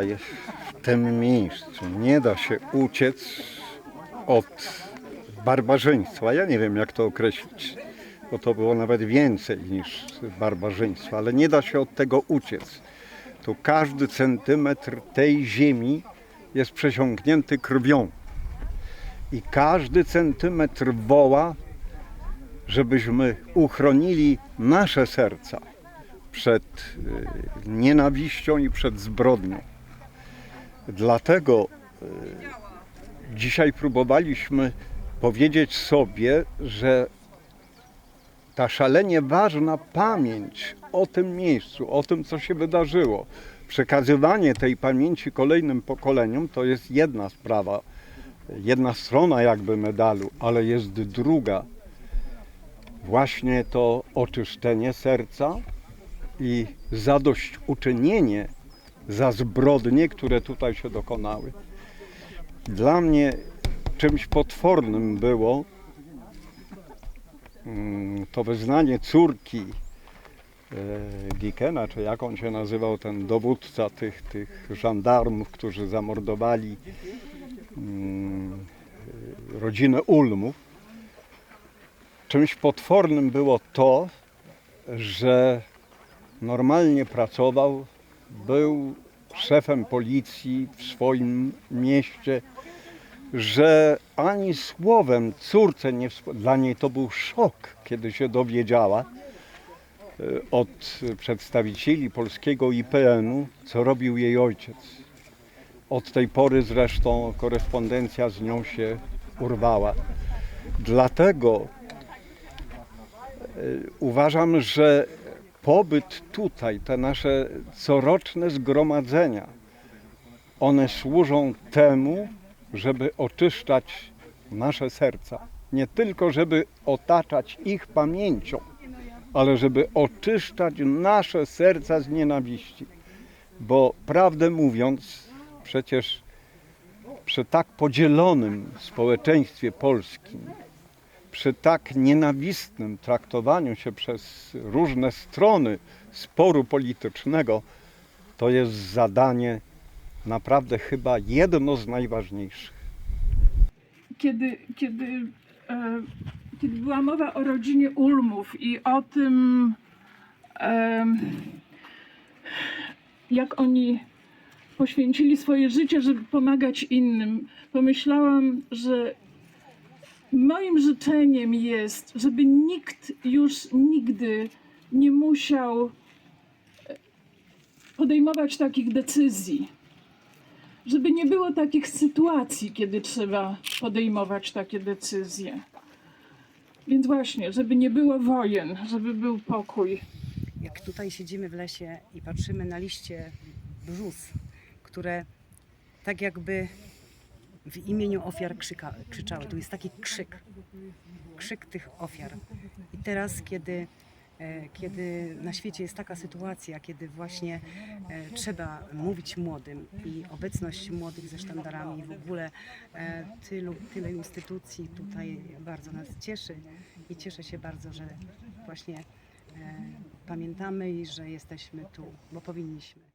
W tym miejscu nie da się uciec od barbarzyństwa. Ja nie wiem jak to określić, bo to było nawet więcej niż barbarzyństwo, ale nie da się od tego uciec. Tu każdy centymetr tej ziemi jest przesiąknięty krwią. I każdy centymetr woła, żebyśmy uchronili nasze serca przed y, nienawiścią i przed zbrodnią. Dlatego y, dzisiaj próbowaliśmy powiedzieć sobie, że ta szalenie ważna pamięć o tym miejscu, o tym, co się wydarzyło, przekazywanie tej pamięci kolejnym pokoleniom to jest jedna sprawa, jedna strona jakby medalu, ale jest druga. Właśnie to oczyszczenie serca i zadośćuczynienie za zbrodnie, które tutaj się dokonały. Dla mnie czymś potwornym było mm, to wyznanie córki e, Dikena, czy jak on się nazywał, ten dowódca tych, tych żandarmów, którzy zamordowali mm, rodzinę Ulmów. Czymś potwornym było to, że normalnie pracował, był szefem policji w swoim mieście, że ani słowem córce nie dla niej to był szok, kiedy się dowiedziała e, od przedstawicieli polskiego IPN-u, co robił jej ojciec. Od tej pory zresztą korespondencja z nią się urwała. Dlatego e, uważam, że pobyt tutaj, te nasze coroczne zgromadzenia, one służą temu, żeby oczyszczać nasze serca. Nie tylko, żeby otaczać ich pamięcią, ale żeby oczyszczać nasze serca z nienawiści. Bo prawdę mówiąc, przecież przy tak podzielonym społeczeństwie polskim, przy tak nienawistnym traktowaniu się przez różne strony sporu politycznego, to jest zadanie naprawdę chyba jedno z najważniejszych. kiedy, kiedy, e, kiedy była mowa o rodzinie Ulmów i o tym, em, jak oni poświęcili swoje życie, żeby pomagać innym, pomyślałam, że moim życzeniem jest, żeby nikt już nigdy nie musiał e, podejmować takich decyzji żeby nie było takich sytuacji, kiedy trzeba podejmować takie decyzje. Więc właśnie, żeby nie było wojen, żeby był pokój. jak tutaj siedzimy w lesie i patrzymy na liście brzus, które tak jakby w imieniu ofiar krzyka, krzyczały. Tu jest taki krzyk, krzyk tych ofiar. I teraz, kiedy, e, kiedy na świecie jest taka sytuacja, kiedy właśnie e, trzeba mówić młodym i obecność młodych ze sztandarami w ogóle e, tylu, tyle instytucji tutaj bardzo nas cieszy i cieszę się bardzo, że właśnie pamiętamy i że jesteśmy tu, bo powinniśmy.